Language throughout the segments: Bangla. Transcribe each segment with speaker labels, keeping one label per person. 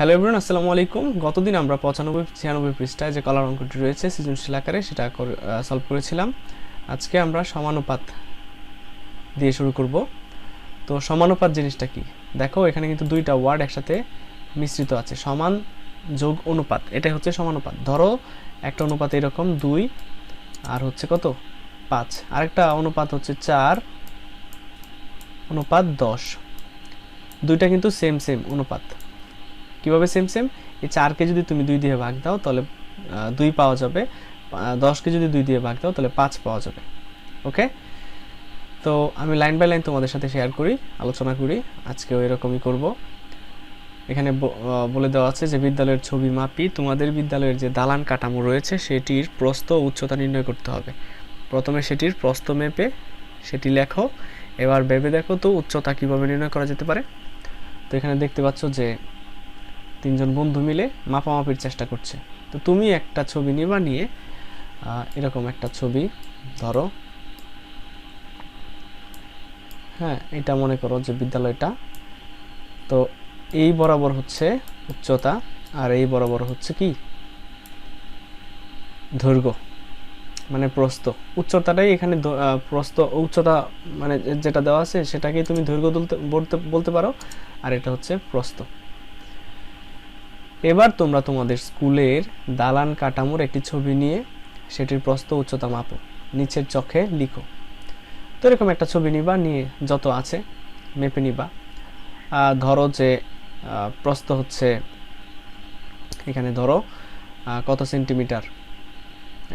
Speaker 1: হ্যালো এভরিওয়ান আসসালামু আলাইকুম। গতদিন আমরা পঁচানব্বই, ছিয়ানব্বই পৃষ্ঠায় যে কলার অঙ্কটি রয়েছে, সৃজনশীল আকারে সেটা সলভ করেছিলাম। আজকে আমরা সমানুপাত দিয়ে শুরু করব। তো সমানুপাত জিনিসটা কি? দেখো, এখানে কিন্তু দুইটা ওয়ার্ড একসাথে মিশ্রিত আছে। সমান যোগ অনুপাত, এটাই হচ্ছে সমানুপাত। ধরো, একটা অনুপাত এরকম দুই, আর হচ্ছে কত? পাঁচ। আরেকটা অনুপাত হচ্ছে চার, অনুপাত দশ। দুইটা কিন্তু সেম সেম অনুপাত। কীভাবে সেম সেম এই চারকে যদি তুমি দুই দিয়ে ভাগ দাও, তাহলে দুই পাওয়া যাবে। দশকে যদি দুই দিয়ে ভাগ দাও, তাহলে পাঁচ পাওয়া যাবে। ওকে তো আমি লাইন বাই লাইন তোমাদের সাথে শেয়ার করি, আলোচনা করি, আজকেও এরকমই করব। এখানে বলে দেওয়া আছে যে, বিদ্যালয়ের ছবি মাপি, তোমাদের বিদ্যালয়ের যে দালান কাঠামো রয়েছে, সেটির প্রস্থ উচ্চতা নির্ণয় করতে হবে। প্রথমে সেটির প্রস্থ মেপে, সেটি লেখো। এবার ভেবে দেখো তো উচ্চতা কীভাবে নির্ণয় করা যেতে পারে। তো এখানে দেখতে পাচ্ছ যে তিনজন বন্ধু মিলে মাপামাপির চেষ্টা করছে। তো তুমি একটা ছবি নিবা নিয়ে এরকম একটা ছবি ধরো। হ্যাঁ এটা মনে করো যে বিদ্যালয়টা। তো এই বরাবর হচ্ছে উচ্চতা, আর এই বরাবর হচ্ছে কি? দৈর্ঘ্য মানে প্রস্থ। উচ্চতাটাই এখানে প্রস্থ, উচ্চতা মানে যেটা দেওয়া আছে সেটাকেই তুমি দৈর্ঘ্য বলতে বলতে বলতে পারো। আর এটা হচ্ছে প্রস্থ। এবার তোমরা তোমাদের স্কুলের দালান কাঠামোর একটি ছবি নিয়ে সেটির প্রস্থ, উচ্চতা মাপো। নিচের চোখে লিখো। তো এরকম একটা ছবি নিবা, নিয়ে যত আছে মেপে নিবা। ধরো যে প্রস্থ হচ্ছে এখানে ধরো কত সেন্টিমিটার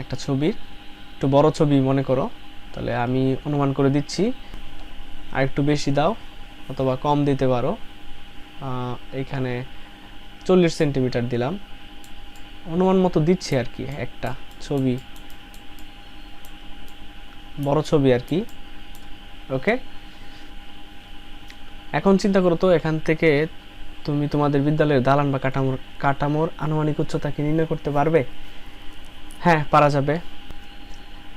Speaker 1: একটা ছবির। একটু বড় ছবি মনে করো, তাহলে আমি অনুমান করে দিচ্ছি। আর একটু বেশি দাও, অথবা কম দিতে পারো। এখানে চল্লিশ সেন্টিমিটার দিলাম। অনুমান মতো দিচ্ছি আর কি একটা ছবি। বড় ছবি আর কি। ওকে? এখন চিন্তা করো তো, এখান থেকে তুমি তোমাদের বিদ্যালয়ের দালান বা কাঠামোর কাঠামোর আনুমানিক উচ্চতা কি নির্ণয় করতে পারবে? হ্যাঁ পারা যাবে।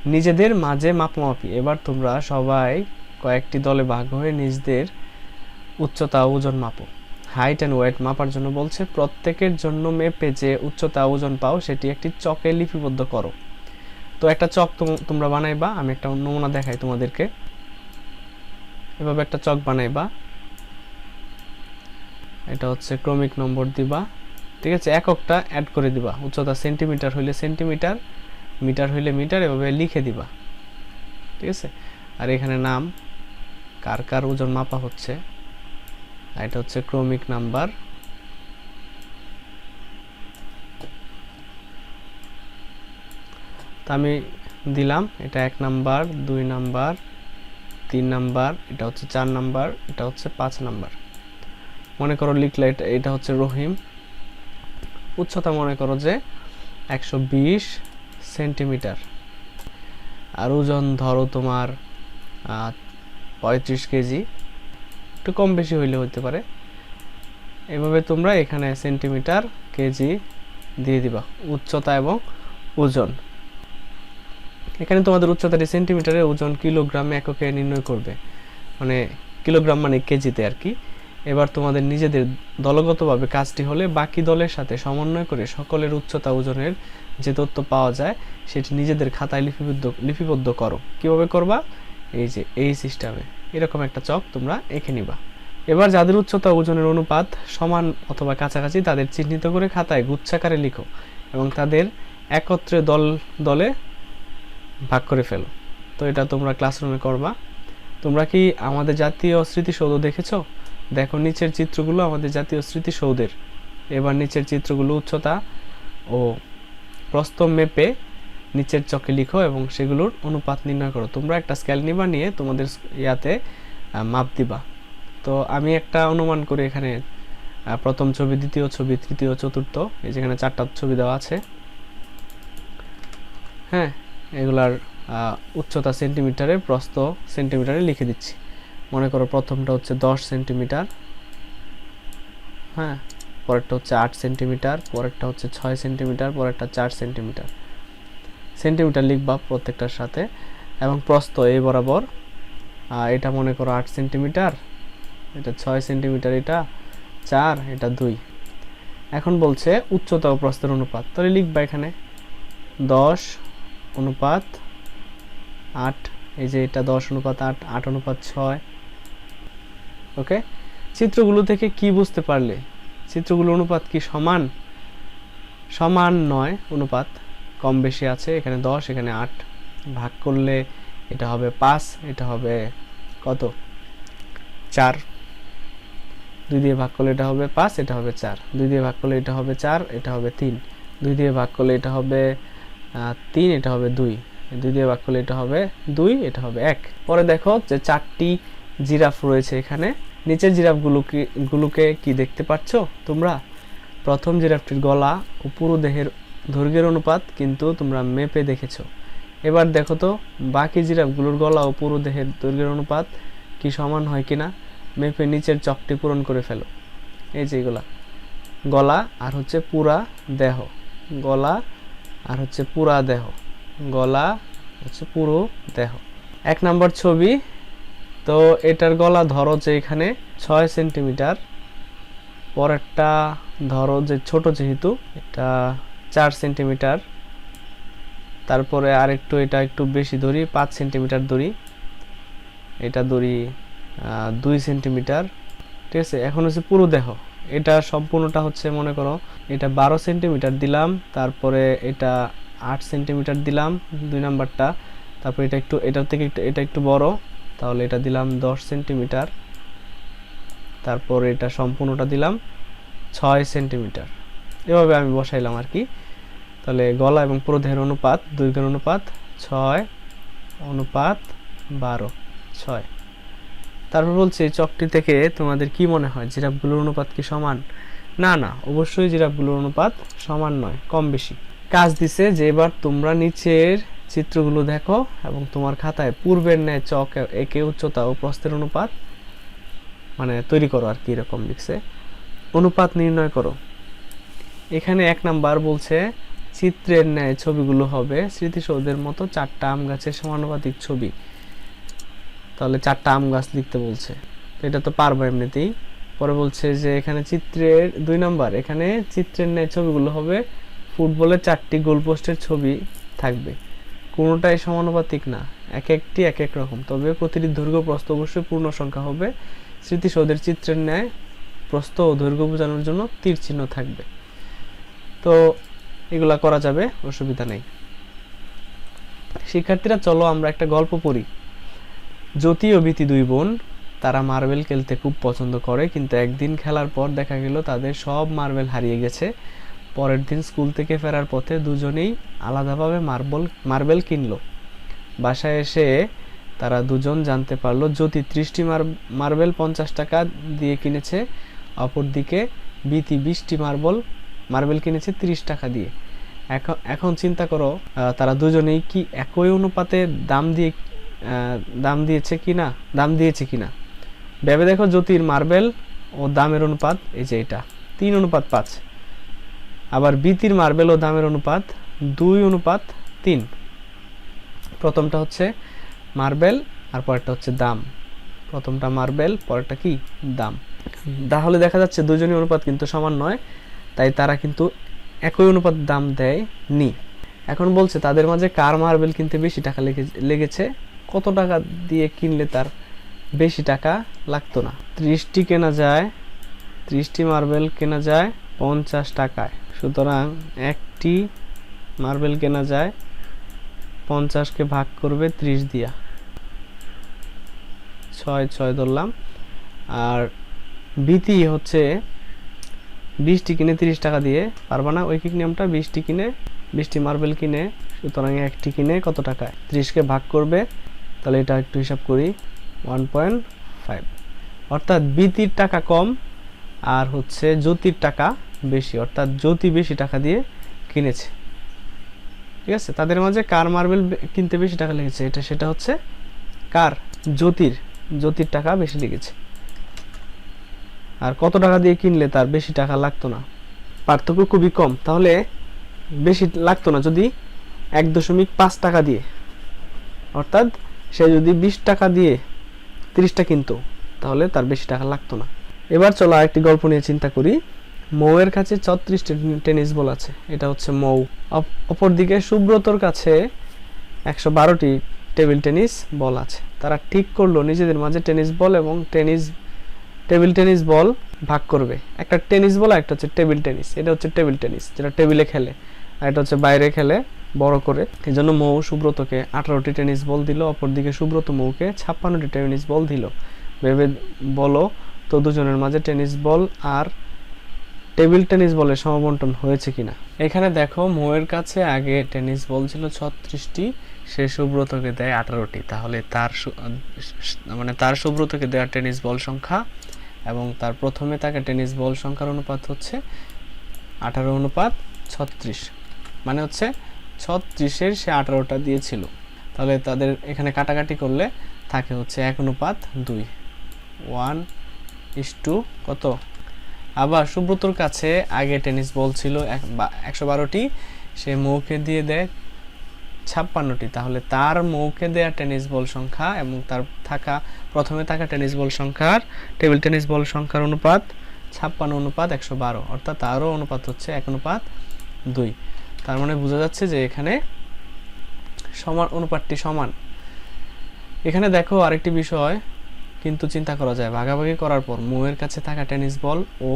Speaker 1: নিজেদের মাঝে মাপামাপি। এবার তোমরা সবাই কয়েকটি দলে ভাগ হয়ে নিজেদের উচ্চতা ওজন মাপো। হাইট অ্যান্ড ওয়েট মাপার জন্য বলছে, প্রত্যেকের জন্য মেপে যে উচ্চতা ওজন পাও, সেটি একটি চকে লিপিবদ্ধ করো। তো একটা চক তোম- তোমরা বানাইবা, আমি একটা নমুনা দেখাই তোমাদেরকে। এভাবে একটা চক বানাইবা। এটা হচ্ছে ক্রমিক নম্বর দিবা। ঠিক আছে, এককটা অ্যাড করে দিবা। উচ্চতা সেন্টিমিটার হইলে সেন্টিমিটার, মিটার হইলে মিটার, এভাবে লিখে দিবা। ঠিক আছে? আর এখানে নাম, কার কার ওজন মাপা হচ্ছে। এটা হচ্ছে ক্রমিক নাম্বার। তা আমি দিলাম, এটা এক নাম্বার, দুই নাম্বার, তিন নাম্বার, এটা হচ্ছে চার নাম্বার, এটা হচ্ছে পাঁচ নাম্বার। মনে করো লিখলে এটা এটা হচ্ছে রহিম। উচ্চতা মনে করো যে একশো বিশ সেন্টিমিটার। আর ওজন ধরো তোমার পঁয়ত্রিশ কেজি। একটু কম বেশি হইলে হতে পারে। এভাবে তোমরা এখানে সেন্টিমিটার কেজি দিয়ে দিবা উচ্চতা এবং ওজন। এখানে তোমাদের উচ্চতাটি সেন্টিমিটারে ওজন কিলোগ্রামে এককে নির্ণয় করবে। মানে কিলোগ্রাম মানে কেজিতে আর কি। এবার তোমাদের নিজেদের দলগতভাবে কাজটি হলে বাকি দলের সাথে সমন্বয় করে সকলের উচ্চতা ওজনের যে তথ্য পাওয়া যায়, সেটি নিজেদের খাতায় লিপিবদ্ধ লিপিবদ্ধ করো। কীভাবে করবা? এই যে এই সিস্টেমে এরকম একটা চক তোমরা এঁকে নিবা। এবার যাদের উচ্চতা ওজনের অনুপাত সমান অথবা কাছাকাছি তাদের চিহ্নিত করে খাতায় গুচ্ছাকারে লিখো এবং তাদের একত্রে দল, দলে ভাগ করে ফেলো। তো এটা তোমরা ক্লাসরুমে করবা। তোমরা কি আমাদের জাতীয় স্মৃতিসৌধ দেখেছ? দেখো, নিচের চিত্রগুলো আমাদের জাতীয় স্মৃতিসৌধের। এবার নিচের চিত্রগুলো উচ্চতা ও প্রস্থ মেপে নিচের চকে লিখো এবং সেগুলোর অনুপাত নির্ণয় করো। তোমরা একটা স্কেল নিবা নিয়ে তোমাদের ইয়াতে মাপ দিবা। তো আমি একটা অনুমান করি এখানে প্রথম ছবি, দ্বিতীয় ছবি, তৃতীয়, চতুর্থ, এই যেখানে চারটা ছবি দেওয়া আছে। হ্যাঁ এগুলার উচ্চতা সেন্টিমিটারে প্রস্থ সেন্টিমিটারে লিখে দিচ্ছি। মনে করো প্রথমটা হচ্ছে দশ সেন্টিমিটার হ্যাঁ পরেরটা হচ্ছে আট সেন্টিমিটার পরেরটা হচ্ছে ছয় সেন্টিমিটার পরেরটা চার সেন্টিমিটার সেন্টিমিটার লিখবা প্রত্যেকটার সাথে, এবং প্রস্থ এই বরাবর। এটা মনে করো আট সেন্টিমিটার, এটা ছয় সেন্টিমিটার, এটা চার, এটা দুই। এখন বলছে উচ্চতা ও প্রস্থের অনুপাত। তাহলে লিখবা এখানে দশ অনুপাত আট, এই যে এটা দশ অনুপাত আট আট অনুপাত ছয়। ওকে? চিত্রগুলো থেকে কি বুঝতে পারলে? চিত্রগুলো অনুপাত কি সমান? সমান নয় অনুপাত। কম বেশি আছে, এখানে দশ, এখানে আট। ভাগ করলে এটা হবে পাঁচ, এটা হবে কত? চার। দুই দিয়ে ভাগ করলে এটা হবে পাঁচ, এটা হবে চার। দুই দিয়ে ভাগ করলে এটা হবে চার, এটা হবে তিন। দুই দিয়ে ভাগ করলে এটা হবে তিন, এটা হবে দুই। দুই দিয়ে ভাগ করলে এটা হবে দুই, এটা হবে এক। পরে দেখো যে চারটি জিরাফ রয়েছে এখানে। নিচের জিরাফগুলোকে, গুলোকে কি দেখতে পাচ্ছ তোমরা? প্রথম জিরাফটির গলা ও পুরো দেহের দৈর্ঘ্যের অনুপাত কিন্তু তোমরা মেপে দেখেছ। এবার দেখো তো, বাকি জিরাফগুলোর গলা ও পুরো দেহের দৈর্ঘ্যের অনুপাত কি সমান হয় কিনা, মেপে নিচের চকটি পূরণ করে ফেলো। এই যে এগুলা। গলা আর হচ্ছে পুরা দেহ। গলা আর হচ্ছে পুরা দেহ। গলা হচ্ছে পুরো দেহ। এক নম্বর ছবি, তো এটার গলা ধরো যে এখানে ছয় সেন্টিমিটার, পরেরটা ধরো যে ছোট যেহেতু, এটা চার সেন্টিমিটার। তারপরে আরেকটু এটা একটু বেশি ধরি পাঁচ সেন্টিমিটার ধরি এটা আহ, দুই সেন্টিমিটার। ঠিক আছে এখন হচ্ছে পুরো দেহ। এটা সম্পূর্ণটা হচ্ছে মনে করো এটা বারো সেন্টিমিটার দিলাম তারপরে এটা আট সেন্টিমিটার দিলাম দুই নাম্বারটা। তারপরে এটা একটু এটার থেকে একটু এটা একটু বড় তাহলে এটা দিলাম দশ সেন্টিমিটার। তারপর এটা সম্পূর্ণটা দিলাম ছয় সেন্টিমিটার। এভাবে আমি বসাইলাম আর কি। তাহলে গলা এবং পুরো দেহের অনুপাত, দৈর্ঘ্যের অনুপাত ছয়, অনুপাত বারো, ছয়। তারপর বলছে চকটি থেকে তোমাদের কি মনে হয়, জিরাফগুলোর অনুপাত কি সমান? না না, অবশ্যই জিরাফগুলোর অনুপাত সমান নয়, কম বেশি। কাজ দিছে যে এবার তোমরা নিচের চিত্রগুলো দেখো এবং তোমার খাতায় পূর্বের ন্যায় চক, একে উচ্চতা ও প্রস্থের অনুপাত মানে তৈরি করো আর কি এরকম লিখছে। অনুপাত নির্ণয় করো। এখানে এক নাম্বার বলছে, চিত্রের ন্যায় ছবিগুলো হবে স্মৃতিসৌধের মতো চারটা আম গাছের সমানুপাতিক ছবি। তাহলে চারটা আম গাছ লিখতে বলছে। এটা তো পারব এমনিতেই। পরে বলছে যে, এখানে চিত্রের দুই নাম্বার, এখানে চিত্রের ন্যায় ছবিগুলো হবে ফুটবলের চারটি গোলপোস্টের ছবি থাকবে। কোনোটাই সমানুপাতিক না এক একটি এক এক রকম। তবে প্রতিটি দৈর্ঘ্য প্রস্থ অবশ্যই পূর্ণ সংখ্যা হবে। স্মৃতিসৌধের চিত্রের ন্যায় প্রস্থ ও দৈর্ঘ্য বোঝানোর জন্য তীর চিহ্ন থাকবে। তো এগুলা করা যাবে, অসুবিধা নেই। শিক্ষার্থীরা, চলো আমরা একটা গল্প পড়ি। জ্যোতি ও ভীতি দুই বোন, তারা মার্বেল খেলতে খুব পছন্দ করে, কিন্তু একদিন খেলার পর দেখা গেল তাদের সব মার্বেল হারিয়ে গেছে। পরের দিন স্কুল থেকে ফেরার পথে দুজনেই আলাদাভাবে মার্বেল মার্বেল কিনল। বাসায় এসে তারা দুজন জানতে পারল, জ্যোতি ত্রিশটি মার্বেল পঞ্চাশ টাকা দিয়ে কিনেছে। অপরদিকে বিতি বিশটি মার্বেল মার্বেল কিনেছে তিরিশ টাকা দিয়ে। এখন এখন চিন্তা করো তারা দুজনেই কি একই অনুপাতে দাম দিয়ে দাম দিয়েছে কিনা, দাম দিয়েছে কিনা। ভেবে দেখো জ্যোতির মার্বেল ও দামের অনুপাত, এই যে এটা, তিন অনুপাত পাঁচ। আবার বিতির মার্বেল ও দামের অনুপাত, দুই অনুপাত তিন। প্রথমটা হচ্ছে মার্বেল আর পরেরটা হচ্ছে দাম। প্রথমটা মার্বেল পরেরটা কি? দাম। তাহলে দেখা যাচ্ছে দুজনই অনুপাত কিন্তু সমান নয়। তাই তারা কিন্তু একই অনুপাত দাম দেয় নি এখন বলছে, তাদের মাঝে কার মার্বেল কিনতে বেশি টাকা লেগে- লেগেছে? কত টাকা দিয়ে কিনলে তার বেশি টাকা লাগতো না? ত্রিশটি কেনা যায়, ত্রিশটি মার্বেল কেনা যায় পঞ্চাশ টাকায়। সুতরাং একটি মার্বেল কেনা যায়, পঞ্চাশকে ভাগ করবে ত্রিশ দিয়া। ছয় ছয় ধরলাম। আর বিতি হচ্ছে বিশটি কিনে তিরিশ টাকা দিয়ে পারবা না। ঐকিক নিয়মটা বিশটি কিনে বিশটি মার্বেল কিনে, সুতরাং একটি কিনে কত টাকায়? ত্রিশকে ভাগ করবে, তাহলে এটা একটু হিসাব করি ওয়ান পয়েন্ট ফাইভ অর্থাৎ বিতির টাকা কম, আর হচ্ছে জ্যোতির টাকা বেশি। অর্থাৎ জ্যোতি বেশি টাকা দিয়ে কিনেছে। ঠিক আছে? তাদের মাঝে কার মার্বেল কিনতে বেশি টাকা লেগেছে? এটা সেটা হচ্ছে কার? জ্যোতির। জ্যোতির টাকা বেশি লেগেছে। আর কত টাকা দিয়ে কিনলে তার বেশি টাকা লাগতো না? পার্থক্য খুবই কম। তাহলে বেশি লাগতো না যদি এক দশমিক পাঁচ টাকা দিয়ে। অর্থাৎ সে যদি বিশ টাকা দিয়ে তিরিশটা কিনতো, তাহলে তার বেশি টাকা লাগতো না। এবার চলো আরেকটি গল্প নিয়ে চিন্তা করি। মৌয়ের কাছে ছত্রিশটি টেনিস বল আছে। এটা হচ্ছে মৌ। অপ- অপরদিকে সুব্রতর কাছে একশো বারোটি টেবিল টেনিস বল আছে। তারা ঠিক করল নিজেদের মাঝে টেনিস বল এবং টেনিস টেবিল টেনিস বল ভাগ করবে। একটা টেনিস বল একটা হচ্ছে টেবিল টেনিস। এটা হচ্ছে টেবিল টেনিস, যেটা টেবিলে খেলে। আর এটা হচ্ছে বাইরে খেলে, বড় করে। এই জন্য মৌ সুব্রতকে আঠারোটি টেনিস বল দিল, অপরদিকে সুব্রত মৌকে ছাপ্পান্নটি টেনিস বল দিল। ভেবে বলো তো দুজনের মাঝে টেনিস বল আর টেবিল টেনিস বলে সমবন্টন হয়েছে কিনা। এখানে দেখো, মৌয়ের কাছে আগে টেনিস বল ছিল ছত্রিশটি, সে সুব্রতকে দেয় আঠারোটি। তাহলে তার মানে তার সুব্রতকে দেওয়া টেনিস বল সংখ্যা এবং তার প্রথমে তাকে টেনিস বল সংখ্যার অনুপাত হচ্ছে আঠারো অনুপাত ছত্রিশ। মানে হচ্ছে ছত্রিশের সে আঠারোটা দিয়েছিল। তাহলে তাদের এখানে কাটাকাটি করলে থাকে হচ্ছে এক অনুপাত দুই। ওয়ান ইস টু কত? আবার সুব্রতর কাছে আগে টেনিস বল ছিল এক বা একশো বারোটি, সে মৌকে দিয়ে দেয় ছাপ্পান্নটি, তাহলে তার মৌকে দেয়া টেনিস বল সংখ্যা এবং তার থাকা, প্রথমে থাকা টেনিস বল সংখ্যার, টেবিল টেনিস বল সংখ্যার অনুপাত ছাপ্পান্ন, অনুপাত একশো বারো, অর্থাৎ তারও অনুপাত হচ্ছে এক অনুপাত দুই। তার মানে বোঝা যাচ্ছে যে এখানে সমান, অনুপাতটি সমান। এখানে দেখো আরেকটি বিষয়, কিন্তু চিন্তা করা যায়, ভাগাভাগি করার পর মৌয়ের কাছে থাকা টেনিস বল ও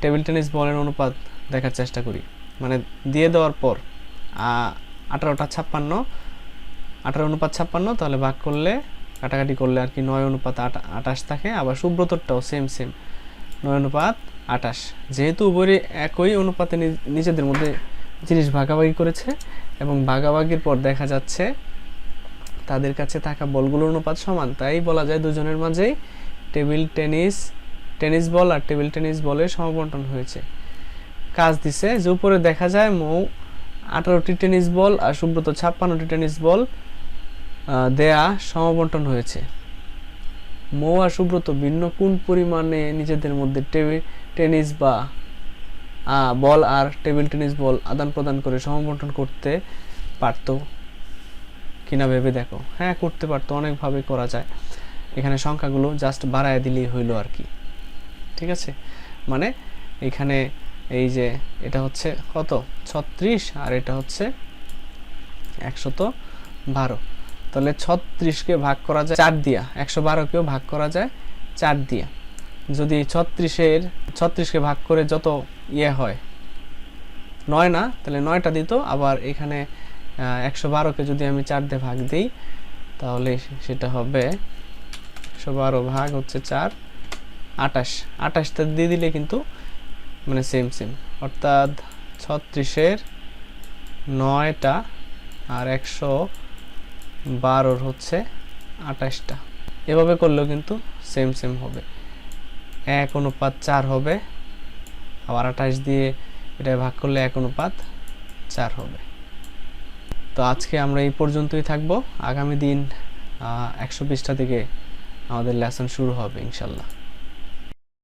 Speaker 1: টেবিল টেনিস বলের অনুপাত দেখার চেষ্টা করি। মানে দিয়ে দেওয়ার পর আঠারোটা ছাপ্পান্ন। আঠারো অনুপাত ছাপ্পান্ন, তাহলে ভাগ করলে কাটাকাটি করলে আর কি নয় অনুপাত আটা আটাশ থাকে। আবার সুব্রতরটাও সেম সেম নয় অনুপাত আটাশ যেহেতু উভয়ই একই অনুপাতে নিজেদের মধ্যে জিনিস ভাগাভাগি করেছে এবং ভাগাভাগির পর দেখা যাচ্ছে তাদের কাছে থাকা বলগুলোর অনুপাত সমান। তাই বলা যায় দুজনের মাঝেই টেবিল টেনিস টেনিস বল আর টেবিল টেনিস বলের সমবন্টন হয়েছে। কাজ দিছে যে উপরে দেখা যায় মৌ আঠারোটি টেনিস বল আর সুব্রত ছাপ্পান্নটি টেনিস বল দেয়া সমবন্টন হয়েছে। মৌ আর সুব্রত ভিন্ন কোন পরিমাণে নিজেদের মধ্যে টেনিস বা বল আর টেবিল টেনিস বল আদান প্রদান করে সমবন্টন করতে পারতো কিনা ভেবে দেখো। হ্যাঁ করতে পারতো, অনেকভাবে করা যায়। এখানে সংখ্যাগুলো জাস্ট বাড়ায় দিলেই হইল আর কি। ঠিক আছে? মানে এখানে এই যে এটা হচ্ছে কত? ছত্রিশ আর এটা হচ্ছে একশত বারো। তাহলে ছত্রিশকে ভাগ করা যায় চার দিয়া। একশো বারোকেও ভাগ করা যায় চার দিয়া। যদি ছত্রিশের ছত্রিশকে ভাগ করে যত ইয়ে হয়, নয় না, তাহলে নয়টা দিত। আবার এখানে একশো বারোকে যদি আমি চার দিয়ে ভাগ দিই, তাহলে সেটা হবে একশো বারো ভাগ হচ্ছে চার আটাশ আটাশটা দিয়ে দিলে কিন্তু মানে সেম সেম অর্থাৎ ছত্রিশের নয়টা আর একশো বারোর হচ্ছে আটাশটা এভাবে করলেও কিন্তু সেম সেম হবে। এক অনুপাত চার হবে, আবার আঠাশ দিয়ে এটা ভাগ করলে এক অনুপাত চার হবে। তো আজকে আমরা এই পর্যন্তই থাকব। আগামী দিন একশো বিশটা থেকে আমাদের লেসন শুরু হবে, ইনশাল্লাহ।